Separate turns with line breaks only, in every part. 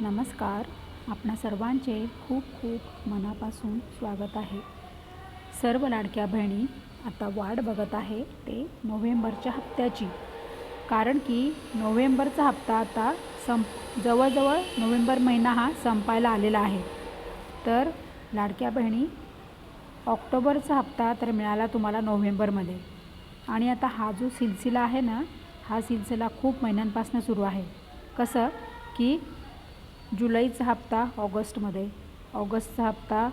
नमस्कार. आपणा सर्वांचे खूप खूप मनापासून स्वागत आहे. सर्व लाडक्या बहिणी आता वाट बघत आहे ते नोव्हेंबरच्या हप्त्याची. कारण की नोव्हेंबरचा हप्ता आता संप जवळजवळ नोव्हेंबर महिना हा संपायला आलेला आहे. तर लाडक्या बहिणी ऑक्टोबरचा हप्ता तर मिळाला तुम्हाला नोव्हेंबरमध्ये. आणि आता हा जो सिलसिला आहे ना हा सिलसिला खूप महिन्यांपासून सुरू आहे. कसं की जुलैचा हप्ता ऑगस्टमध्ये ऑगस्टचा हप्ता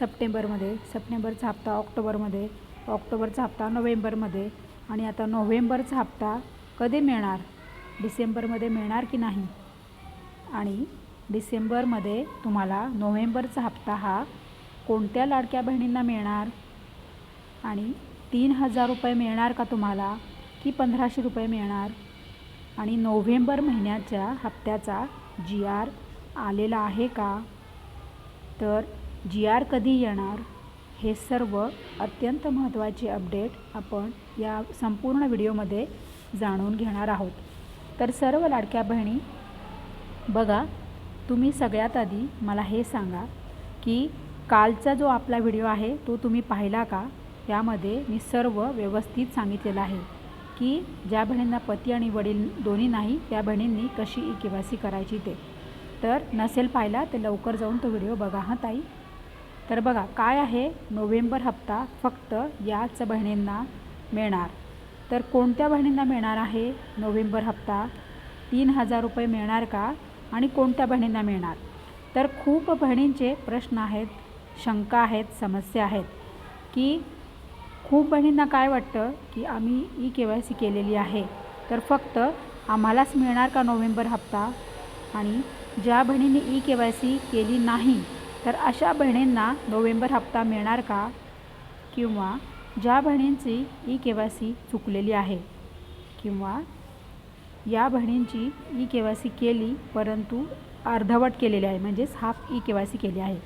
सप्टेंबरमध्ये सप्टेंबरचा हप्ता ऑक्टोबरमध्ये ऑक्टोबरचा हप्ता नोव्हेंबरमध्ये आणि आता नोव्हेंबरचा हप्ता कधी मिळणार? डिसेंबरमध्ये मिळणार की नाही? आणि डिसेंबरमध्ये तुम्हाला नोव्हेंबरचा हप्ता हा कोणत्या लाडक्या बहिणींना मिळणार? आणि तीन हजार रुपये मिळणार का तुम्हाला? की पंधराशे रुपये मिळणार? आणि नोव्हेंबर महिन्याच्या हप्त्याचा जी आर आलेला आहे का? तर जी आर कधी येणार? हे सर्व अत्यंत महत्त्वाचे अपडेट आपण या संपूर्ण व्हिडिओमध्ये जाणून घेणार आहोत. तर सर्व लाडक्या बहिणी बघा तुम्ही सगळ्यात आधी मला हे सांगा की कालचा जो आपला व्हिडिओ आहे तो तुम्ही पाहिला का? त्यामध्ये मी सर्व व्यवस्थित सांगितलेलं आहे की ज्या बहिणींना पती आणि वडील दोन्ही नाही त्या बहिणींनी कशी ई करायची ते. तर नसेल पाहिला तर लवकर जाऊन तो व्हिडिओ बघा हां ताई? तर बघा काय आहे? नोव्हेंबर हप्ता फक्त याच बहिणींना मिळणार. तर कोणत्या बहिणींना मिळणार आहे? नोव्हेंबर हप्ता तीन हजार रुपये मिळणार का? आणि कोणत्या बहिणींना मिळणार? तर खूप बहिणींचे प्रश्न आहेत शंका आहेत समस्या आहेत की खूप बहिणींना काय वाटतं की आम्ही ई के वाय सी केलेली आहे? तर फक्त आम्हालाच मिळणार का नोव्हेंबर हप्ता? आणि ज्या बहिणीने ई के वाय सी केली नाही तर अशा बहिणींना नोव्हेंबर हप्ता मिळणार का? किंवा ज्या बहिणींची ई के वाय सी चुकलेली आहे किंवा या बहिणींची ई के वाय सी केली परंतु अर्धवट केलेली आहे म्हणजेच half E K Y C केली आहे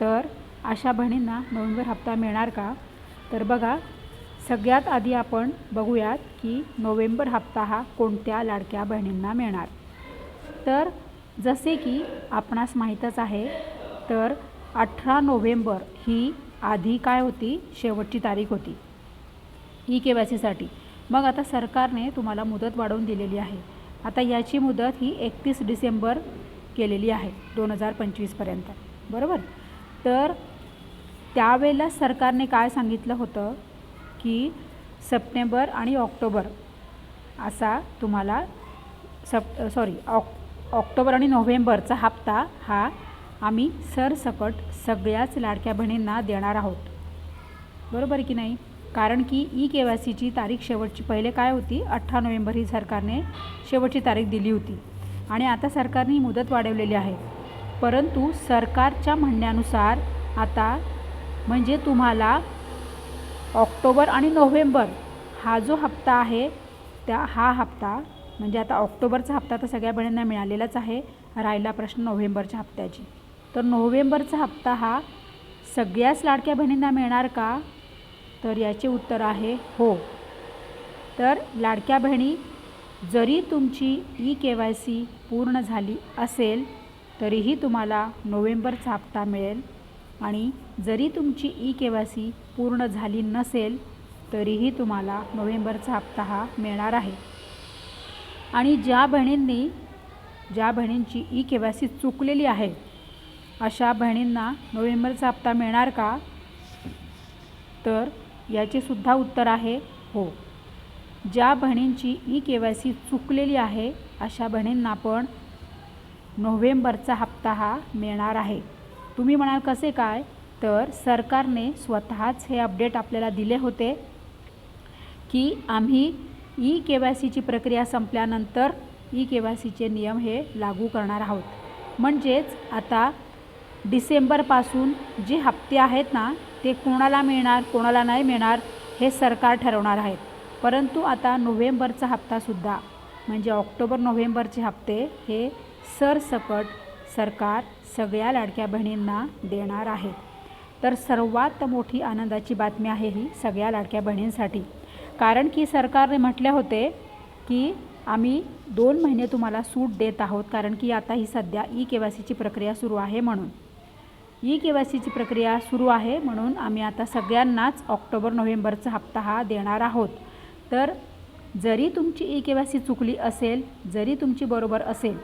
तर अशा बहिणींना नोव्हेंबर हप्ता मिळणार का? तर बघा सगळ्यात आधी आपण बघूयात की नोव्हेंबर हप्ता हा कोणत्या लाडक्या बहिणींना मिळणार. तर जसे की आपणास माहीतच आहे तर अठरा नोव्हेंबर ही आधी काय होती? शेवटची तारीख होती. ई के वाय सीसाठी मग आता सरकारने तुम्हाला मुदत वाढवून दिलेली आहे. आता याची मुदत ही एकतीस डिसेंबर केलेली आहे दोन हजार पंचवीसपर्यंत बरोबर? तर त्यावेळेला सरकारने काय सांगितलं होतं? की सप्टेंबर आणि ऑक्टोबर असा तुम्हाला सप सॉरी ऑक ऑक्टोबर आणि नोव्हेंबरचा हप्ता हा आम्ही सरसकट सगळ्याच लाडक्या बहिणींना देणार आहोत. बरोबर आहे की नाही? कारण की ई के वाय सीची तारीख शेवटची पहिले काय होती? अठरा नोव्हेंबर ही सरकारने शेवटची तारीख दिली होती. आणि आता सरकारने ही मुदत वाढवलेली आहे. परंतु सरकारच्या म्हणण्यानुसार आता म्हणजे तुम्हाला ऑक्टोबर आणि नोव्हेंबर हा जो हप्ता आहे त्या हा हप्ता म्हणजे आता ऑक्टोबरचा हप्ता तर सगळ्या बहिणींना मिळालेलाच आहे. राहिला प्रश्न नोव्हेंबरच्या हप्त्याची. तर नोव्हेंबरचा हप्ता हा सगळ्याच लाडक्या बहिणींना मिळणार का? तर याचे उत्तर आहे हो. तर लाडक्या बहिणी जरी तुमची ई के वाय सी पूर्ण झाली असेल तरीही तुम्हाला नोव्हेंबरचा हप्ता मिळेल. आणि जरी तुमची ई के वाय सी पूर्ण झाली नसेल तरीही तुम्हाला नोव्हेंबरचा हप्ता हा मिळणार आहे. आणि ज्या बहिणींनी ज्या बहिणींची ई के वाय सी चुकलेली आहे अशा बहिणींना नोव्हेंबरचा हप्ता मिळणार का? तर याचे सुद्धा उत्तर आहे हो. ज्या बहिणींची ई के वाय सी चुकलेली आहे अशा बहिणींना पण नोव्हेंबरचा हप्ता हा मिळणार आहे. तुम्ही म्हणाल कसे काय? तर सरकारने स्वतःच हे अपडेट आपल्याला दिले होते की आम्ही ई के वाय सीची प्रक्रिया संपल्यानंतर ई के वाय सीचे नियम हे लागू करणार आहोत. म्हणजेच आता डिसेंबरपासून जे हप्ते आहेत ना ते कोणाला मिळणार कोणाला नाही मिळणार हे सरकार ठरवणार आहेत परंतु आता नोव्हेंबरचा हप्तासुद्धा म्हणजे ऑक्टोबर नोव्हेंबरचे हप्ते हे सरसकट सरकार सगळ्या लाडक्या बहिणींना देणार आहे. तर सर्वात मोठी आनंदाची बातमी आहे ही सगळ्या लाडक्या बहिणींसाठी. कारण की सरकारने म्हटले होते की आम्ही दोन महिने तुम्हाला सूट देत आहोत कारण की आता ही सध्या ई के वाय सीची प्रक्रिया सुरू आहे म्हणून. ई के वाय सीची प्रक्रिया सुरू आहे म्हणून आम्ही आता सगळ्यांनाच ऑक्टोबर नोव्हेंबरचा हप्ता हा देणार आहोत. तर जरी तुमची ई के वाय सी चुकली असेल जरी तुमची बरोबर असेल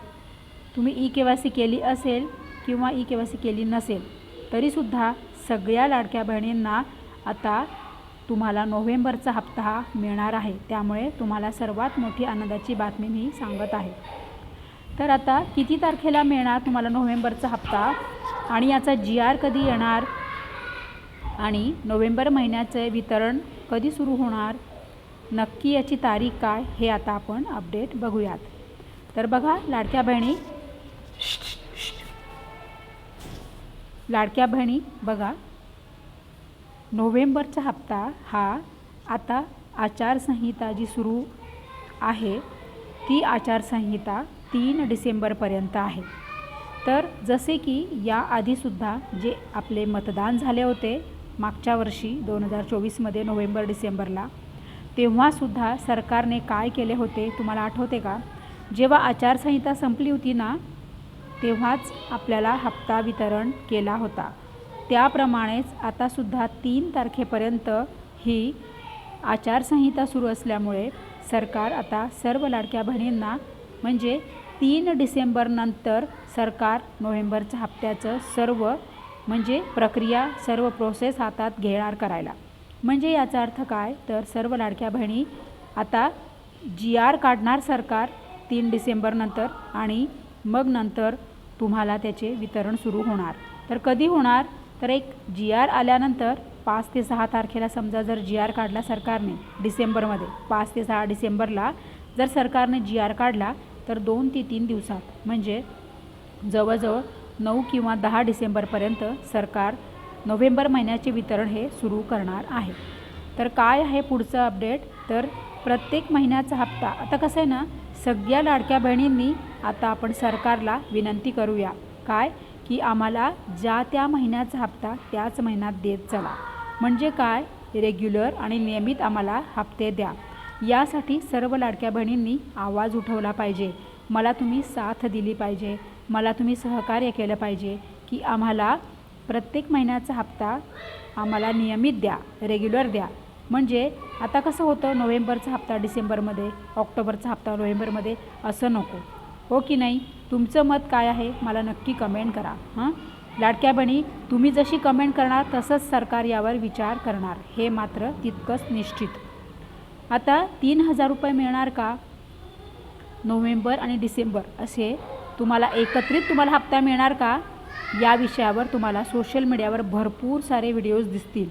तुम्ही ई के वाय सी केली असेल किंवा ई के वाय सी केली नसेल तरीसुद्धा सगळ्या लाडक्या बहिणींना आता तुम्हाला नोव्हेंबरचा हप्ता हा मिळणार आहे. त्यामुळे तुम्हाला सर्वात मोठी आनंदाची बातमी मी सांगत आहे. तर आता किती तारखेला मिळणार तुम्हाला नोव्हेंबरचा हप्ता? आणि याचा जी आर कधी येणार? आणि नोव्हेंबर महिन्याचे वितरण कधी सुरू होणार? नक्की याची तारीख काय? हे आता आपण अपडेट बघूयात. तर बघा लाडक्या बहिणी. लाडक्या बहिणी बघा. नोव्हेंबरचा हप्ता हा आता आचारसंहिता जी सुरू आहे. ती आचारसंहिता तीन डिसेंबरपर्यंत आहे. तर जसे की या आधीसुद्धा जे आपले मतदान झाले होते मागच्या वर्षी दोन हजार चोवीसमध्ये नोव्हेंबर डिसेंबरला तेव्हासुद्धा सरकारने काय केले होते तुम्हाला आठवते का? जेव्हा आचारसंहिता संपली होती ना तेव्हाच आपल्याला हप्ता वितरण केला होता. त्याप्रमाणेच आतासुद्धा तीन तारखेपर्यंत ही आचारसंहिता सुरू असल्यामुळे सरकार आता सर्व लाडक्या बहिणींना म्हणजे तीन डिसेंबरनंतर सरकार नोव्हेंबरच्या हप्त्याचं सर्व म्हणजे प्रक्रिया सर्व प्रोसेस हातात घेणार करायला. म्हणजे याचा अर्थ काय? तर सर्व लाडक्या बहिणी आता जी आर काढणार सरकार तीन डिसेंबरनंतर आणि मग नंतर तुम्हाला त्याचे वितरण सुरू होणार. तर कधी होणार? तर एक जी आर आल्यानंतर पाच ते सहा तारखेला समजा जर जी आर काढला सरकारने डिसेंबरमध्ये पाच ते सहा डिसेंबरला जर सरकारने जी आर काढला तर दोन ते तीन दिवसात म्हणजे जवळजवळ नऊ किंवा दहा डिसेंबरपर्यंत सरकार नोव्हेंबर महिन्याचे वितरण हे सुरू करणार आहे. तर काय आहे पुढचं अपडेट? तर प्रत्येक महिन्याचा हप्ता आता कसं आहे ना सगळ्या लाडक्या बहिणींनी आता आपण सरकारला विनंती करूया. काय? की आम्हाला ज्या त्या महिन्याचा हप्ता त्याच महिन्यात देत चला. म्हणजे काय? रेग्युलर आणि नियमित आम्हाला हप्ते द्या. यासाठी सर्व लाडक्या बहिणींनी आवाज उठवला पाहिजे. मला तुम्ही साथ दिली पाहिजे. मला तुम्ही सहकार्य केलं पाहिजे की आम्हाला प्रत्येक महिन्याचा हप्ता आम्हाला नियमित द्या रेग्युलर द्या. म्हणजे आता कसं होतं? नोव्हेंबरचा हप्ता डिसेंबरमध्ये ऑक्टोबरचा हप्ता नोव्हेंबरमध्ये असं नको. हो की नाही? तुमचं मत काय आहे मला नक्की कमेंट करा हां? लाडक्या बणी तुम्ही जशी कमेंट करणार तसंच सरकार यावर विचार करणार. हे मात्र तितकंच निश्चित. आता तीन हजार रुपये मिळणार का? नोव्हेंबर आणि डिसेंबर असे तुम्हाला एकत्रित तुम्हाला हप्ता मिळणार का? या विषयावर तुम्हाला सोशल मीडियावर भरपूर सारे व्हिडिओज दिसतील.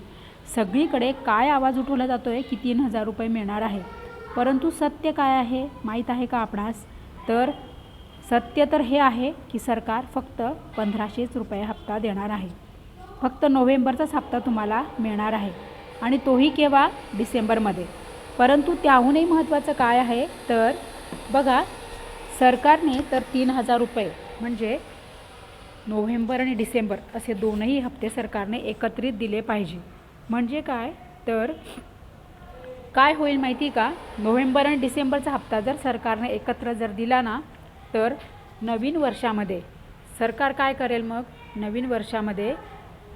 सगळीकडे काय आवाज उठवला जातो आहे की तीन हजार रुपये मिळणार आहे. परंतु सत्य काय आहे? माहीत आहे का आपणास? तर सत्य तर हे आहे की सरकार फक्त पंधराशेच रुपये हप्ता देणार आहे. फक्त नोव्हेंबरचाच हप्ता तुम्हाला मिळणार आहे आणि तोही केव्हा डिसेंबरमध्ये. परंतु त्याहूनही महत्त्वाचं काय आहे? तर बघा सरकारने तर तीन हजार रुपये म्हणजे नोव्हेंबर आणि डिसेंबर असे दोनही हप्ते सरकारने एकत्रित दिले पाहिजे. म्हणजे काय? तर काय होईल माहिती का? नोव्हेंबर आणि डिसेंबरचा हप्ता जर सरकारने एकत्र जर दिला ना तर नवीन वर्षामध्ये सरकार काय करेल मग? नवीन वर्षामध्ये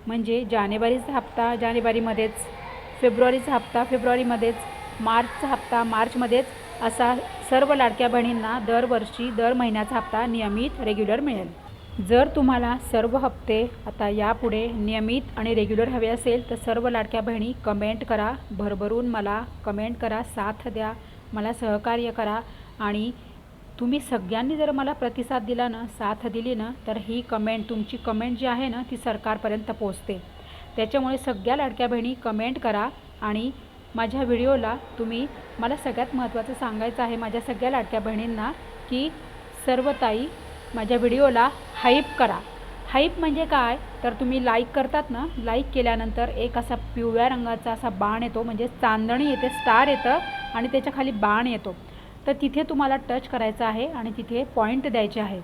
म्हणजे जानेवारीचा हप्ता जानेवारीमध्येच फेब्रुवारीचा हप्ता फेब्रुवारीमध्येच मार्चचा हप्ता मार्चमध्येच असा सर्व लाडक्या बहिणींना दरवर्षी दर महिन्याचा हप्ता नियमित रेग्युलर मिळेल. जर तुम्हाला सर्व हप्ते आता यापुढे नियमित आणि रेग्युलर हवे असेल तर सर्व लाडक्या बहिणी कमेंट करा भरभरून मला कमेंट करा साथ द्या मला सहकार्य करा आणि तुम्ही सगळ्यांनी जर मला प्रतिसाद दिला ना साथ दिली ना तर ही कमेंट तुमची कमेंट जी आहे ना ती सरकारपर्यंत पोचते त्याच्यामुळे सगळ्या लाडक्या बहिणी कमेंट करा आणि माझ्या व्हिडिओला तुम्ही मला सगळ्यात महत्त्वाचं सांगायचं आहे माझ्या सगळ्या लाडक्या बहिणींना की सर्व ताई माझ्या व्हिडिओला हाईप करा. हाईप म्हणजे काय? तर तुम्ही लाईक करतात ना लाईक केल्यानंतर एक असा पिवळ्या रंगाचा असा बाण येतो म्हणजे चांदणी येते स्टार येतं आणि त्याच्याखाली बाण येतो. तर तिथे तुम्हाला टच करायचं आहे आणि तिथे पॉईंट द्यायचे आहे.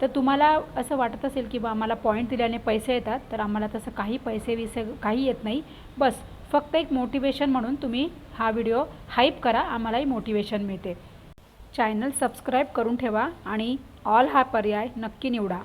तर तुम्हाला असं वाटत असेल की बा आम्हाला पॉईंट दिल्याने पैसे येतात तर आम्हाला तसं काही पैसे विसे काही येत नाही. बस फक्त एक मोटिवेशन म्हणून तुम्ही हा व्हिडिओ हाईप करा आम्हालाही मोटिवेशन मिळते. चॅनल सबस्क्राईब करून ठेवा आणि ऑल हा पर्याय नक्की निवडा.